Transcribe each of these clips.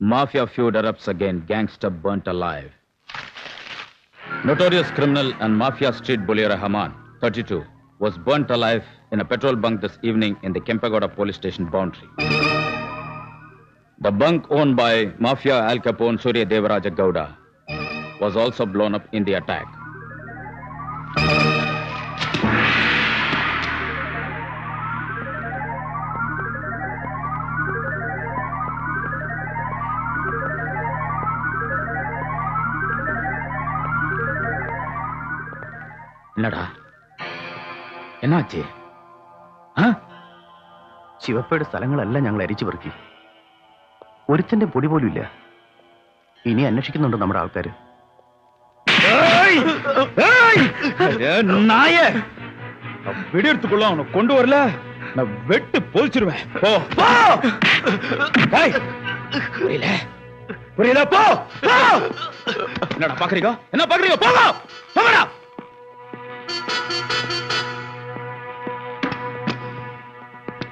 Mafia feud erupts again. Gangster burnt alive. Notorious criminal and mafia street bully Rahman, 32, was burnt alive in a petrol bunk this evening in the Kempagoda police station boundary. The bunk owned by Mafia Al Capone Surya Devaraja Gowda was also blown up in the attack. என்னடா என்னாச்சு ஆ ശിവപ്പയുടെ സ്ഥലങ്ങളെല്ലാം ഞങ്ങൾ അരിച്ചു പെറുക്കി ഒരുത്തന്റെ പൊടി പോലും ഇല്ല ഇനി അന്വേഷിക്കുന്നുണ്ട് നമ്മുടെ ആൾക്കാര് நாய வெடியெடுத்துக்குள்ள அவனை கொண்டு வரல நான் வெட்டு பொழிச்சிருவேன் போ போ டேய், புரியல புரியல போ போ என்னடா பாக்குறீங்க என்ன பாக்குறீங்க போங்க போங்கடா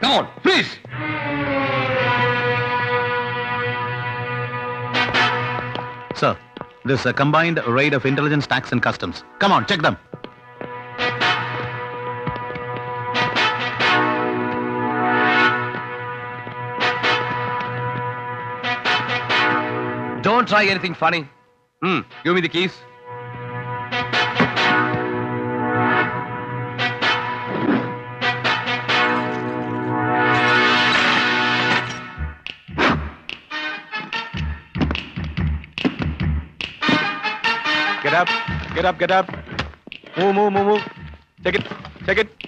Come on, please. Sir, this is a combined raid of intelligence, tax, and customs. Come on, check them. Don't try anything funny. Hmm, give me the keys. Get up, get up. Move, move, move, move. Take it, take it.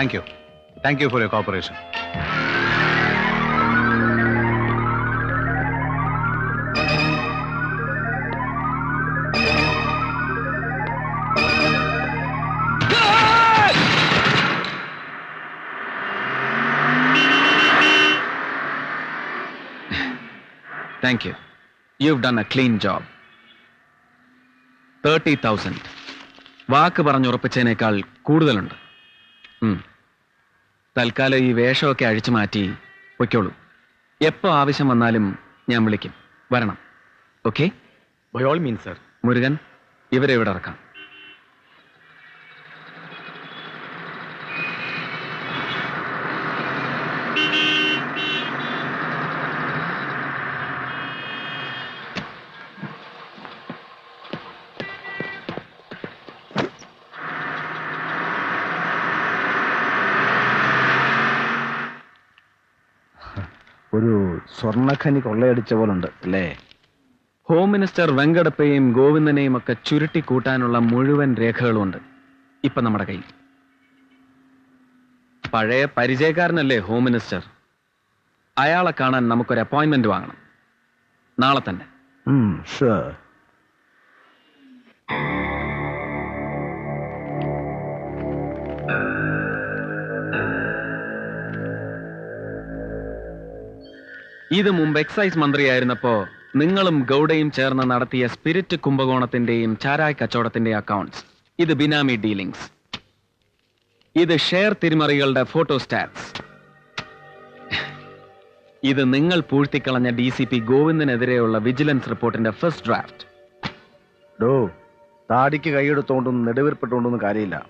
Thank you. Thank you for your cooperation. Thank you. You've done a clean job. Thirty thousand വാക്ക് പറഞ്ഞുറപ്പിച്ചതിനേക്കാൾ കൂടുതലുണ്ട്. തൽക്കാലം ഈ വേഷമൊക്കെ അഴിച്ചു മാറ്റി പൊയ്ക്കോളൂ. എപ്പോ ആവശ്യം വന്നാലും ഞാൻ വിളിക്കും. വരണം. ഓക്കെ? Bowel sir. മുരുകൻ ഇവരെ ഇവിടെ ഇറക്കാം. ഒരു സ്വർണഖനി കൊള്ളയടിച്ച പോലെ ഉണ്ട് അല്ലേ? ഹോം മിനിസ്റ്റർ വെങ്കടപ്പയും ഗോവിന്ദനെയും ഒക്കെ ചുരുട്ടി കൂട്ടാനുള്ള മുഴുവൻ രേഖകളുമുണ്ട്. ഇപ്പൊ നമ്മുടെ കയ്യിൽ. പഴയ പരിചയക്കാരനല്ലേ ഹോം മിനിസ്റ്റർ അയാളെ കാണാൻ നമുക്കൊരു അപ്പോയിന്റ്മെന്റ് വാങ്ങണം. നാളെ തന്നെ. ഷുവർ ഇത് മുമ്പ് എക്സൈസ് മന്ത്രിയായിരുന്നപ്പോ നിങ്ങളും ഗൗഡയും ചേർന്ന് നടത്തിയ സ്പിരിറ്റ് കുംഭകോണത്തിന്റെയും ചാരായ കച്ചവടത്തിന്റെയും അക്കൗണ്ട്സ് ഇത് ബിനാമി ഡീലിംഗ്സ് ഇത് ഷെയർ തിരിമറികളുടെ ഫോട്ടോ സ്റ്റാറ്റ്സ്. ഇത് നിങ്ങൾ പൂഴ്ത്തിക്കളഞ്ഞ ഡി സി പി ഗോവിന്ദനെതിരെയുള്ള വിജിലൻസ് റിപ്പോർട്ടിന്റെ ഫസ്റ്റ് ഡ്രാഫ്റ്റ്. ഡോ താടിക്ക് കൈയെടുത്തോണ്ടൊന്നും നെടുവീർപ്പെട്ടുകൊണ്ടൊന്നും കാര്യമില്ല.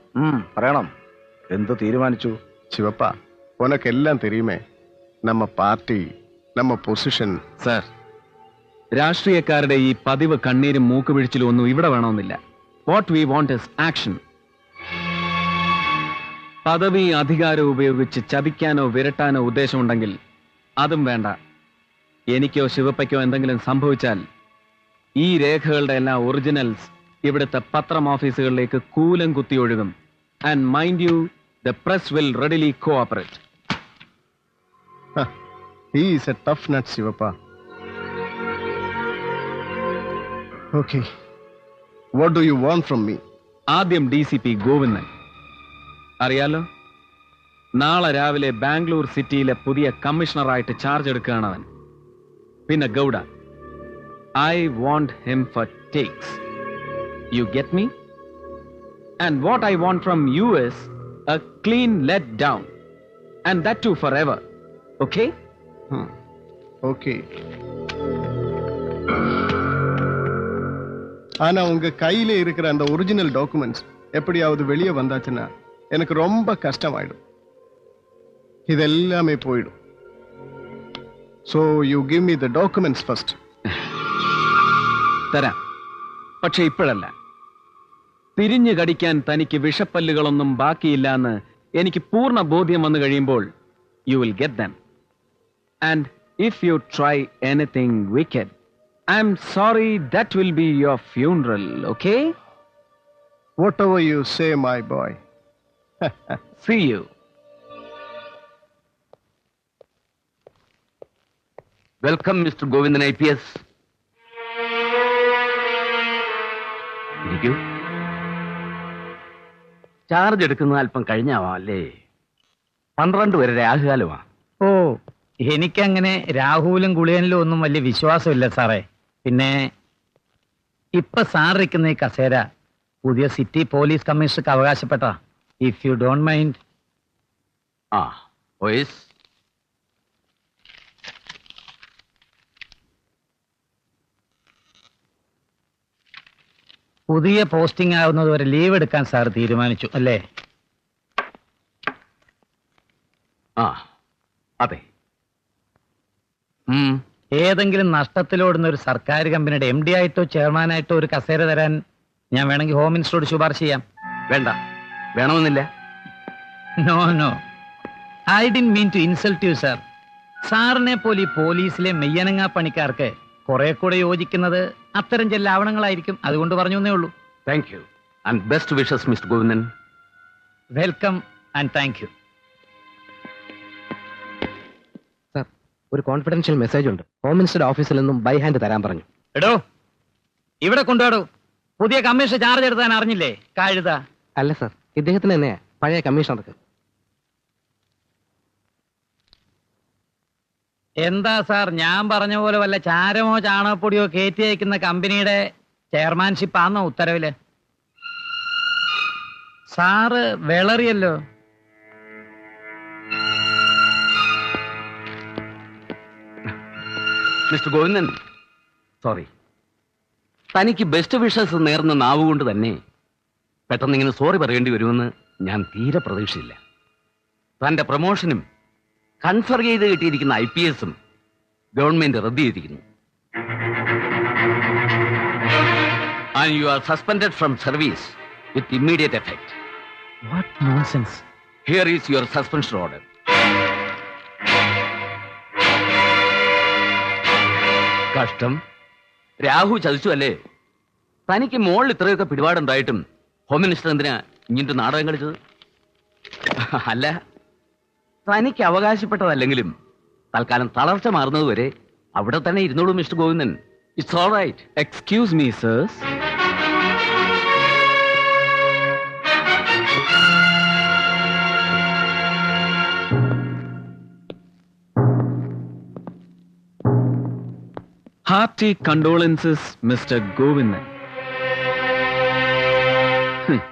പറയണം. എന്ത് തീരുമാനിച്ചു? ശിവപ്പ ഉനക്കെല്ലാം തിരിയുമേ. നമ്മ പാർട്ടി നമ്മ പൊസിഷൻ സർ രാഷ്ട്രീയക്കാരുടെ ഈ പതിവ് കണ്ണീരും മൂക്കുപിഴിച്ചിലും ഒന്നും ഇവിടെ വേണമെന്നില്ല. What we want is action പദവി അധികാരം ഉപയോഗിച്ച് ചതിക്കാനോ വിരട്ടാനോ ഉദ്ദേശമുണ്ടെങ്കിൽ അതും വേണ്ട. എനിക്കോ ശിവപ്പയ്ക്കോ എന്തെങ്കിലും സംഭവിച്ചാൽ ഈ രേഖകളുടെ എല്ലാ ഒറിജിനൽസ് ഇവിടുത്തെ പത്രം ഓഫീസുകളിലേക്ക് കൂലം കുത്തി ഒഴുകും. And mind you the press will readily cooperate he is a tough nut Shivappa okay what do you want from me ആദ്യം ഡി സി പി ഗോവിന്ദൻ. അറിയാലോ? നാളെ രാവിലെ ബാംഗ്ലൂർ സിറ്റിയിലെ പുതിയ കമ്മീഷണറായിട്ട് ചാർജ് എടുക്കുകയാണ് അവൻ. പിന്നെ Gowda. I want him for takes you get me and what I want from you is a clean let down and that too forever okay okay ஆனா உங்க கையில இருக்கிற அந்த ஒரிஜினல் டாக்குமெண்ட்ஸ் எப்படியாவது வெளியே வந்தாச்சுன்னா எனக்கு ரொம்ப கஷ்டமாயிடும் இதெல்லாமே போயிடும் so you give me the documents first തരാം പക്ഷെ ഇപ്പോഴല്ല തിരിഞ്ഞു കടിക്കാൻ തനിക്ക് വിഷപ്പല്ലുകളൊന്നും ബാക്കിയില്ല എന്ന് എനിക്ക് പൂർണ്ണ ബോധ്യം വന്നു കഴിയുമ്പോൾ you will get them And if you try anything wicked, I'm sorry that will be your funeral, okay? Whatever you say, my boy. See you. Welcome, Mr. Govindan I P Charge ഇരിക്കൂ charge എടുക്കുന്നത് അല്പം കഴിഞ്ഞാവാം അല്ലേ പന്ത്രണ്ട് വരെ രാഹുകാലമാണ് ഓ എനിക്കങ്ങനെ രാഹുലും ഗുളിയനിലും ഒന്നും വലിയ വിശ്വാസമില്ല സാറേ. പിന്നെ ഇപ്പൊ സാറിരിക്കുന്ന ഈ കസേര പുതിയ സിറ്റി പോലീസ് കമ്മീഷണർക്ക് അവകാശപ്പെട്ട ഇഫ് യു ഡോണ്ട് മൈൻഡ് ആ വോയിസ്. പുതിയ പോസ്റ്റിംഗ് ആവുന്നത് വരെ ലീവ് എടുക്കാൻ സാർ തീരുമാനിച്ചു അല്ലേ? ആ അതെ. ഏതെങ്കിലും നഷ്ടത്തിലോടുന്ന ഒരു സർക്കാർ കമ്പനിയുടെ എം ഡി ആയിട്ടോ ചെയർമാനായിട്ടോ ഒരു കസേര തരാൻ ഞാൻ വേണമെങ്കിൽ ഹോം മിനിസ്റ്ററോട് ശുപാർശ ചെയ്യാം. വേണ്ട. വേണമെന്നില്ല. No no I didn't mean to insult you sir സാറിനെ പോലെ ഈ പോലീസിലെ മെയ്യനങ്ങാ പണിക്കാർക്ക് കുറെ കൂടെ യോജിക്കുന്നത് അത്തരം ചില ലാവണങ്ങളായിരിക്കും അതുകൊണ്ട് പറഞ്ഞു എന്നേ ഉള്ളൂ. Thank you and best wishes mister Govindan welcome and thank you ഒരു കോൺഫിഡൻഷ്യൽ മെസ്സേജ് ഉണ്ട്. ഹോം മിനിസ്റ്റർ ഓഫീസിൽ നിന്നും ബൈ ഹാൻഡ് തരാൻ പറഞ്ഞു. എടോ ഇവിടെ കൊണ്ടുപോടോ പുതിയ കമ്മീഷൻ ചാർജ് എടുത്താൻ അറിഞ്ഞില്ലേ? കഴുത അല്ല സർ ഇദ്ദേഹത്തിന് തന്നെ പഴയ കമ്മീഷണർക്ക് എന്താ സാർ ഞാൻ പറഞ്ഞ പോലെ വല്ല ചാരമോ ചാണകപ്പൊടിയോ കയറ്റി അയക്കുന്ന കമ്പനിയുടെ ചെയർമാൻഷിപ്പ് ആന്നോ ഉത്തരവിൽ? സാറ് വിളറിയല്ലോ. മിസ്റ്റർ ഗോവിന്ദൻ. സോറി തനിക്ക് ബെസ്റ്റ് വിഷസ് നേർന്ന നാവുകൊണ്ട് തന്നെ പെട്ടെന്ന് ഇങ്ങനെ സോറി പറയേണ്ടി വരുമെന്ന് ഞാൻ തീരെ പ്രതീക്ഷയില്ല. തന്റെ പ്രൊമോഷനും കൺഫർ ചെയ്ത് കിട്ടിയിരിക്കുന്ന ഐ പി എസും ഗവൺമെന്റ് റദ്ദ് ചെയ്തിരിക്കുന്നു. And you are suspended from service with immediate effect what nonsense here is your suspension order കഷ്ടം. രാഹു ചതിച്ചു അല്ലേ? തനിക്ക് മോളിൽ ഇത്രയൊക്കെ പിടിപാടുണ്ടായിട്ടും ഹോം മിനിസ്റ്റർ എന്തിനാ ഇങ്ങനത്തെ നാടകം കളിച്ചത്? അല്ല തനിക്ക് അവകാശപ്പെട്ടതല്ലെങ്കിലും തൽക്കാലം തളർച്ച മാറുന്നതുവരെ അവിടെ തന്നെ ഇരുന്നോളൂ mister Govindan. It's all right excuse me sirs hearty condolences mister Govindan ഇങ്ങനെ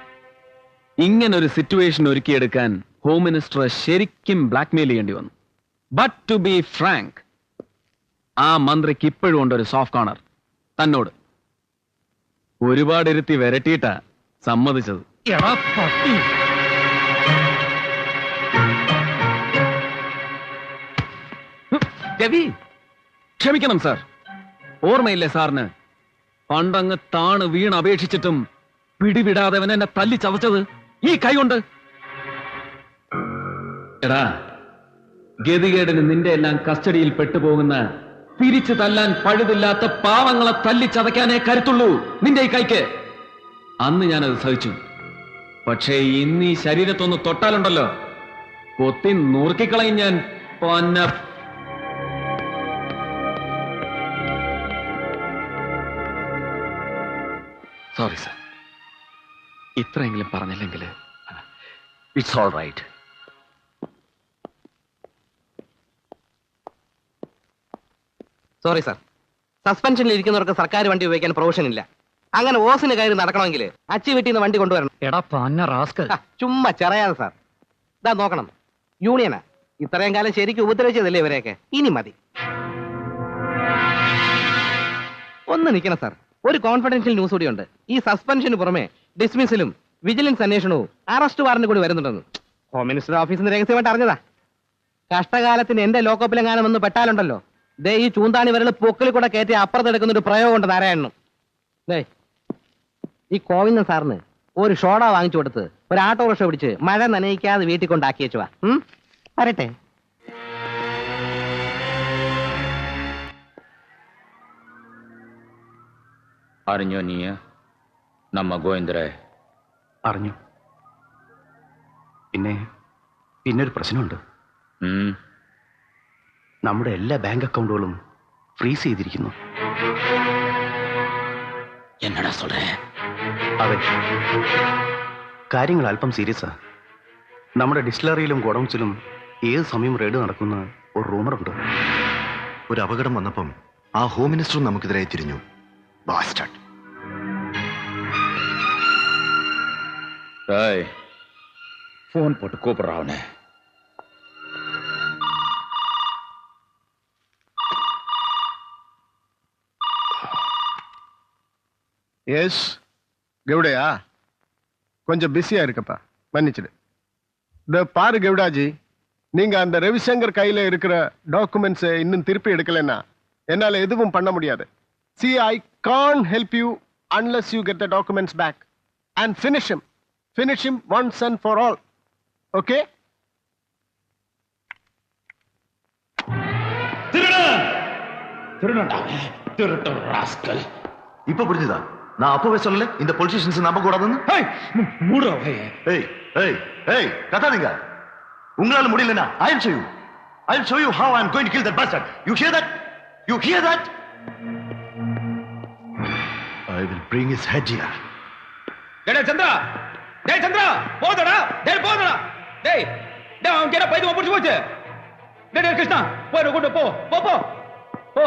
ഇങ്ങനൊരു സിറ്റുവേഷൻ ഒരുക്കിയെടുക്കാൻ ഹോം മിനിസ്റ്റർ ശരിക്കും ബ്ലാക്ക്മെയിൽ ചെയ്യേണ്ടി വന്നു. ബട്ട് ടു ബി ഫ്രാങ്ക് ആ മന്ത്രിക്ക് ഇപ്പോഴും ഉണ്ട് ഒരു സോഫ്റ്റ് കോർണർ തന്നോട്. ഒരുപാട് ഇരുത്തി വരട്ടിയിട്ടാ സമ്മതിച്ചത്. ക്ഷമിക്കണം സാർ ഓർമ്മയില്ലേ സാറിന്? പണ്ടങ്ങ് താണ് വീണ് അപേക്ഷിച്ചിട്ടും പിടിവിടാതെ എന്നെ തല്ലി ചതച്ചത് ഈ കൈ കൊണ്ട്. ഗതികേടിന് നിന്റെ എല്ലാം കസ്റ്റഡിയിൽ പെട്ടുപോകുന്ന തിരിച്ചു തല്ലാൻ പഴുതില്ലാത്ത പാവങ്ങളെ തല്ലി ചതയ്ക്കാനേ കരുത്തുള്ളൂ നിന്റെ ഈ കൈക്ക്. അന്ന് ഞാനത് സഹിച്ചു. പക്ഷേ ഇന്ന് ഈ ശരീരത്തൊന്ന് തൊട്ടാലുണ്ടല്ലോ. കൊത്തി നുറുക്കിക്കളയും ഞാൻ. പൊന്ന സോറി സർ ഇത്രയെങ്കിലും പറഞ്ഞില്ലെങ്കിൽ it's all right sorry sir സസ്പെൻഷനിൽ ഇരിക്കുന്നവർക്ക് സർക്കാർ വണ്ടി ഉപയോഗിക്കാൻ പ്രൊവിഷൻ ഇല്ല. അങ്ങനെ ഓസിന് കയറി നടക്കണമെങ്കിൽ അച്ചി വീട്ടിൽ നിന്ന് വണ്ടി കൊണ്ടുവരണം. എടാ പന്ന റാസ്കൽ. ചുമ്മാ ചെറയാതെ സാർ ഇതാ നോക്കണം. യൂണിയനാ ഇത്രയും കാലം ശരിക്കും ഉപദ്രവിച്ചതല്ലേ ഇവരെയൊക്കെ? ഇനി മതി. ഒന്ന് നിൽക്കണം സാർ ഒരു കോൺഫിഡൻഷ്യൽ ന്യൂസ് കൂടിയുണ്ട്. ഈ സസ്പെൻഷന് പുറമെ ഡിസ്മിസിലും വിജിലൻസ് അന്വേഷണവും അറസ്റ്റ് വാറന്റ് കൂടി വരുന്നുണ്ടെന്ന്. ഹോം മിനിസ്റ്റർ ഓഫീസിൽ നിന്ന് രഹസ്യമായിട്ട് അറിഞ്ഞതാ. കഷ്ടകാലത്തിന് എന്റെ ലോക്കപ്പിലെങ്ങാനും ഒന്ന് പെട്ടാലുണ്ടല്ലോ. ദേ ഈ ചൂന്താണി വരൽ പൊക്കിൽ കൂടെ കയറ്റി അപ്പുറത്തെടുക്കുന്ന ഒരു പ്രയോഗമുണ്ട് നാരായണനും. ദേ ഈ കോവിന്ദൻ സാറിന് ഒരു ഷോഡ വാങ്ങിച്ചു കൊടുത്ത് ഒരു ഓട്ടോറിക്ഷ പിടിച്ച് മഴ നനയിക്കാതെ വീട്ടിൽ കൊണ്ടാക്കി വെച്ചുവാ ഉം? വരട്ടെ. അറിഞ്ഞോ നീയ നമ്മ ഗോവിന്ദരെ. അറിഞ്ഞു. പിന്നെ പിന്നെ ഒരു പ്രശ്നമുണ്ട് നമ്മുടെ എല്ലാ ബാങ്ക് അക്കൗണ്ടുകളും ഫ്രീസ് ചെയ്തിരിക്കുന്നു. എന്നടാ സോറേ അതെ. കാര്യങ്ങൾ അല്പം സീരിയസാ. നമ്മുടെ ഡിസ്റ്റിലറിയിലും ഗോഡൗൺസിലും ഏത് സമയം റെയ്ഡ് നടക്കുന്ന ഒരു റൂമറുണ്ട്. ഒരു അപകടം വന്നപ്പം ആ ഹോം മിനിസ്റ്ററും നമുക്കെതിരായി തിരിഞ്ഞു. ബാസ്റ്റാർട്ട് டேய் போன் போட்டு கூப்பிடுறா அவனை. எஸ் கெவுடையா? கொஞ்சம் பிஸியா இருக்கப்பா மன்னிச்சிடு. இந்த பாரு கெவுடாஜி நீங்க அந்த ரவிசங்கர் கையில இருக்கிற டாக்குமெண்ட்ஸ் இன்னும் திருப்பி எடுக்கலைன்னா என்னால எதுவும் பண்ண முடியாது. See I can't help you unless you get the documents back and finish finish him once and for all. Okay? இப்ப புரிஞ்சுதா? நான் அப்பவே சொல்லல இந்த பொலிட்டீஷியன்ஸ் நம்ப கூடாதுன்னு? ஏய் ஏய் ஏய் கத்தாதீங்க. உங்களால முடியலனா I will show you I will show you how I am going to kill that bastard you here that you here that I will bring his head here டேய் சந்திரா! டேய் சந்திரா போதடா டேய் போதடா டேய் டேய் அவன் கேட்ட பைத்தியம் பிடிச்சு போச்சு. டேய் டேய் கிருஷ்ணா போய் கொண்டு போ. போ போ. போ.